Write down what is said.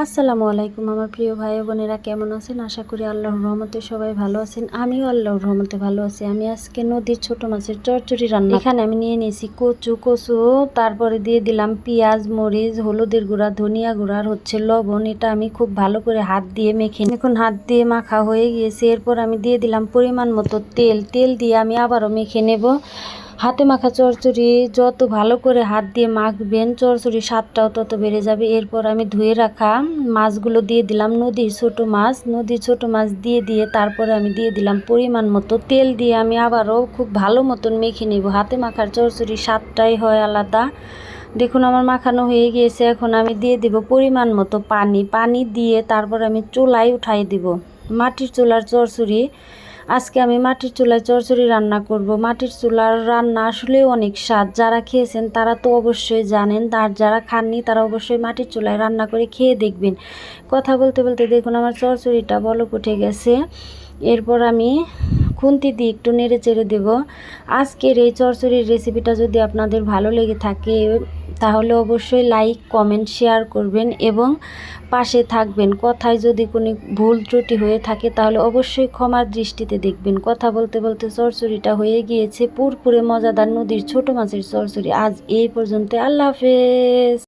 আসসালামু আলাইকুম আমার প্রিয় ভাই বোনেরা, কেমন আছেন? আশা করি আল্লাহর রহমতে সবাই ভালো আছেন। আমিও আল্লাহর রহমতে ভালো আছি। আমি আজকে নদীর ছোট মাছের চচ্চড়ি রান্না এখানে আমি নিয়ে নিয়েছি কচু কচু, তারপরে দিয়ে দিলাম পেঁয়াজ, মরিচ, হলুদের গুঁড়া, ধনিয়া গুঁড়া, আর হচ্ছে লবণ। এটা আমি খুব ভালো করে হাত দিয়ে মেখে এখন হাত দিয়ে মাখা হয়ে গিয়েছে। এরপর আমি দিয়ে দিলাম পরিমাণ মতো তেল। তেল দিয়ে আমি আবারও মেখে নেব। হাতে মাখা চচ্চড়ি যত ভালো করে হাত দিয়ে মাখবেন চচ্চড়ি স্বাদটাও তত বেড়ে যাবে। এরপর আমি ধুয়ে রাখা মাছগুলো দিয়ে দিলাম নদীর ছোট মাছ। নদীর ছোট মাছ দিয়ে দিয়ে তারপরে আমি দিয়ে দিলাম পরিমাণ মতো তেল দিয়ে আমি আবারও খুব ভালো মতন মেখে নেব। হাতে মাখার চচ্চড়ি স্বাদটাই হয় আলাদা। দেখুন আমার মাখানো হয়ে গিয়েছে। এখন আমি দিয়ে দিব পরিমাণ মতো পানি। পানি দিয়ে তারপর আমি চুলায় উঠাই দিব। মাটির চুলার চচ্চড়ি আজকে আমি মাটির চুলায় চরচড়ি রান্না করব। মাটির চুলার রান্না আসলেও অনেক স্বাদ। যারা খেয়েছেন তারা তো অবশ্যই জানেন, আর যারা খাননি তারা অবশ্যই মাটির চুলায় রান্না করে খেয়ে দেখবেন। কথা বলতে বলতে দেখুন আমার চরচড়িটা বলক উঠে গেছে। এরপর আমি খুন্তি দিয়ে একটু নেড়ে চেড়ে দেবো। আজকের এই চচ্চড়ির রেসিপিটা যদি আপনাদের ভালো লেগে থাকে, তাহলে অবশ্যই লাইক কমেন্ট শেয়ার করবেন এবং পাশে থাকবেন। কথায় যদি কোনো ভুল ত্রুটি হয়ে থাকে, তাহলে অবশ্যই ক্ষমার দৃষ্টিতে দেখবেন। কথা বলতে বলতে চরচড়িটা হয়ে গিয়েছে। পুরপুরে মজাদার নদীর ছোট মাছের চরচড়ি। আজ এই পর্যন্ত আল্লাহ হাফেজ।